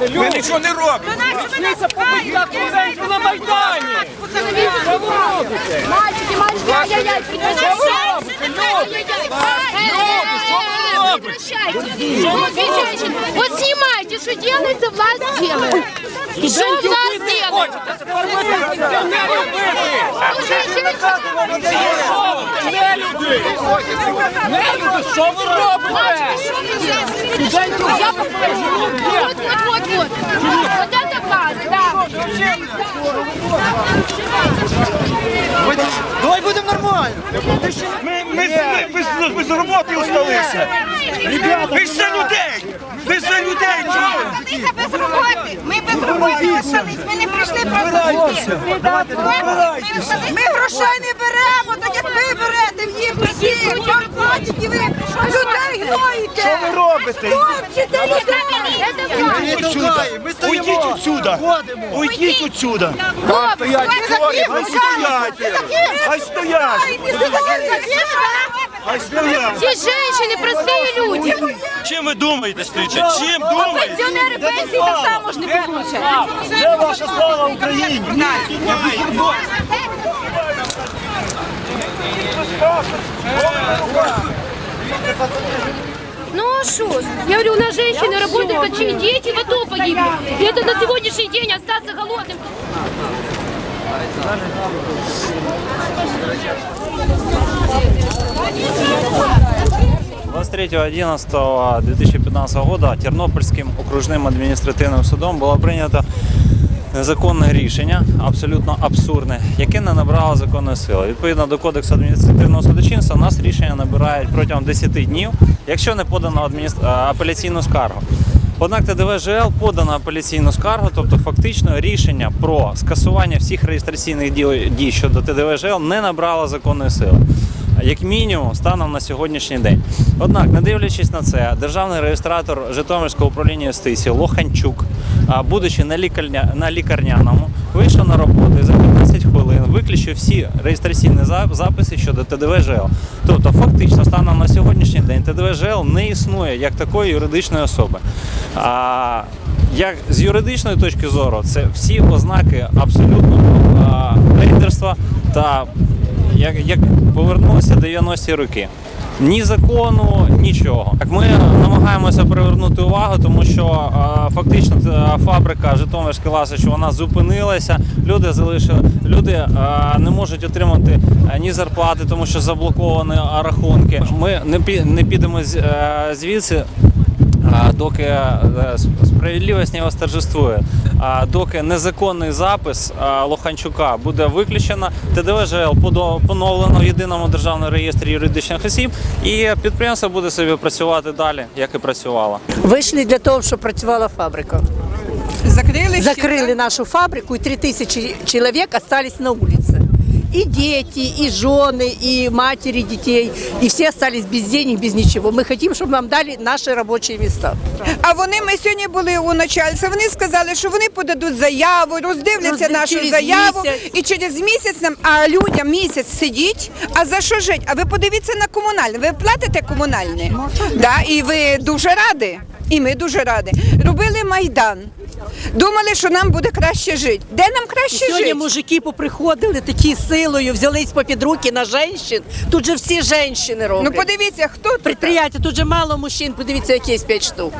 Ви нічого не робите. на Майдані! Мальчики, мальчики, ай-яй-яй, прекращайте! Вот снимайте, что делается, власть делает. Что власть делает? Що ви робите? Я покажу. Вот, вот, вот, вот. Вот это власть, да. Давай будемо нормально. Ми, ми, ми, ми, з- ми з роботи усталися. Ви ж людей! Ви за людей! Залишилися без роботи. Ми без роботи залишились. Ми не прийшли просто. Ми грошей не беремо, так як ви берете в їх усі. Вам і ви людей гноїте. Що ви робите? Хлопці, це людей. Не ми стоїмо. Уйдіть отсюда! Уйдіть отсюда! Хлопці, Стоять, такі хай стоять! Хай стоять! Хай стоять! Все женщины, простые люди. Чим ви думаєте, стоїть? Чим думаєте? Пенсионеры пенсии так само ж не получают. Де ваша слава Україні? Ну а что? ж? Я говорю, у нас женщины работают, а чьи дети в АТО погибли. И это на сегодняшний день остаться голодным. 23.11.2015 года Тернопільським окружним адміністративним судом було прийнято незаконне рішення, абсолютно абсурдне, яке не набрало законної сили. Відповідно до кодексу адміністративного судочинства, у нас рішення набирають протягом 10 днів, якщо не подано адміністр... апеляційну скаргу. Однак ТДВ-ЖЛ подано апеляційну скаргу, тобто фактично рішення про скасування всіх реєстраційних дій, щодо ТДВ-ЖЛ не набрало законної сили як мінімум станом на сьогоднішній день. Однак, не дивлячись на це, державний реєстратор Житомирського управління юстиції Лоханчук, будучи на лікарняному, вийшов на роботу і за 15 виключив всі реєстраційні записи щодо ТДВ ЖЛ. Тобто, фактично, станом на сьогоднішній день ТДВ ЖЛ не існує як такої юридичної особи. А, як з юридичної точки зору, це всі ознаки абсолютного рейдерства та як, як повернулися 90-ті роки. Ні закону, нічого. Так ми намагаємося привернути увагу, тому що фактично фабрика Житомирська Ласич вона зупинилася. Люди залишили, люди не можуть отримати е, ні зарплати, тому що заблоковані рахунки. Ми не пі- не підемо е, звідси. Доки е, сп- справедливість не восторжествує, а доки незаконний запис Лоханчука буде виключено, ТДВ-ЖЛ поновлено в єдиному державному реєстрі юридичних осіб, і підприємство буде собі працювати далі, як і працювало. Вийшли для того, щоб працювала фабрика. Закрили Закрили нашу фабрику, и 3000 человек остались на улице И дети, и жены, и матери детей, и все остались без денег, без ничего. Мы хотим, чтобы нам дали наши рабочие места. А вони ми сьогодні були у начальства. Вони сказали, що вони подадуть заяву, роздивляться Роздив- нашу через заяву, місяць. і через місяць нам, а людям місяць сидіть. А за що жити? А ви подивіться на комунальне. Ви платите комунальне? Да, і ви дуже раді. І ми дуже раді. Робили майдан. Думали, що нам буде краще жити. Де нам краще Сьогодні жити? мужики поприходили такі силою, взялись попід руки на женщин. Тут же всі женщини роблять. Ну подивіться, хто тут. Предприятия, тут же мало мужчин, подивіться, якісь 5 штук.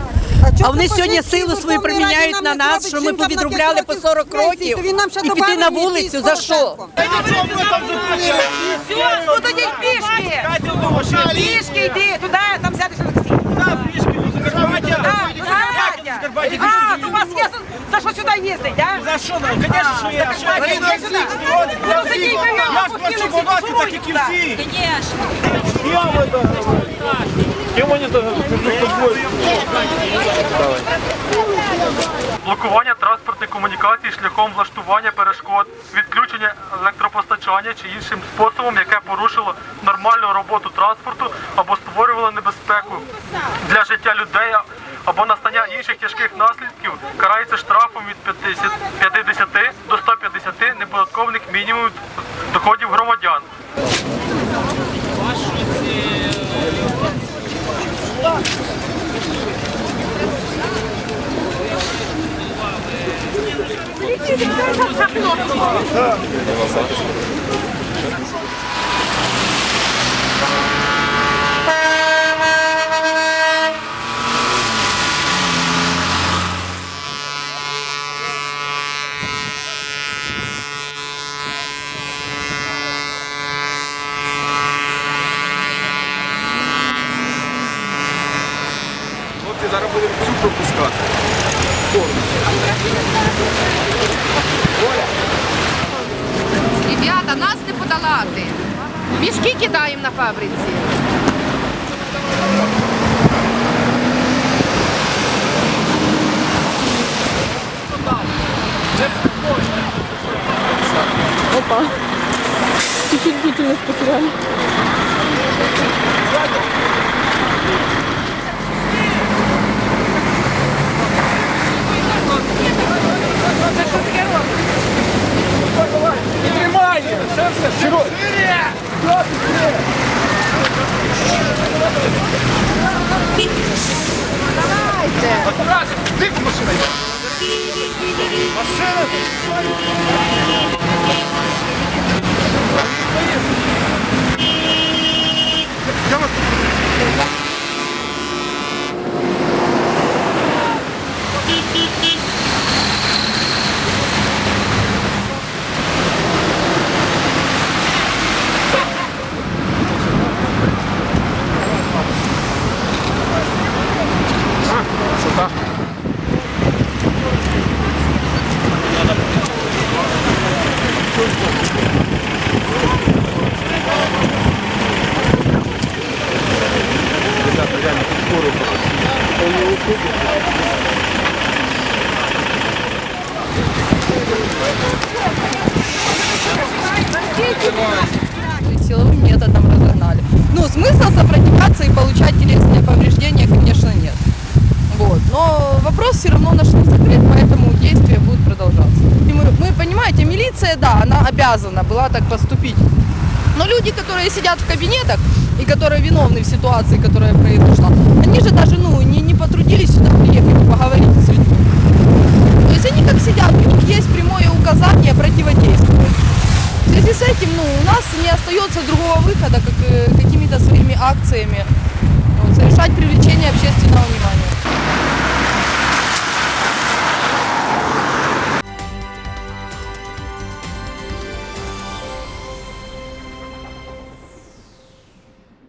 А вони сьогодні силу свою приміняють на нас, що ми повідробляли по 40 років і піти на вулицю. За що? Ну пішки. Пішки йди, туди, там сядеш на таксі. А, Закарпаття. А, то у вас є за що сюди їздить, да? За що нам? Звісно, що я. Я сюди. Ну, тоді, Я ж плачу податки, так як і всі. блокування транспортних комунікацій шляхом влаштування перешкод, відключення електропостачання чи іншим способом, яке порушило нормальну роботу транспорту або створювало небезпеку для життя людей або настання інших тяжких наслідків, карається штрафом від 50 до 150 неподаткових мінімум доходів громадян. Так. Цю пропускати. Ребята, нас не подолати. Мішки кидаємо на фабриці. Давай! Силовым методом разогнали. Ну, смысла сопротивляться и получать телесные повреждения, конечно, нет. Вот. Но вопрос все равно наш не закрыт, поэтому действия будут продолжаться. И мы, мы, понимаете, милиция, да, она обязана была так поступить. Но люди, которые сидят в кабинетах и которые виновны в ситуации, которая произошла, они же даже ну, не, не потрудились сюда приехать и поговорить с людьми. То есть они как сидят, у них есть прямое указание противодействовать. В связи с этим ну, у нас не остается другого выхода, как э, какими-то своими акциями вот, совершать привлечение общественного внимания.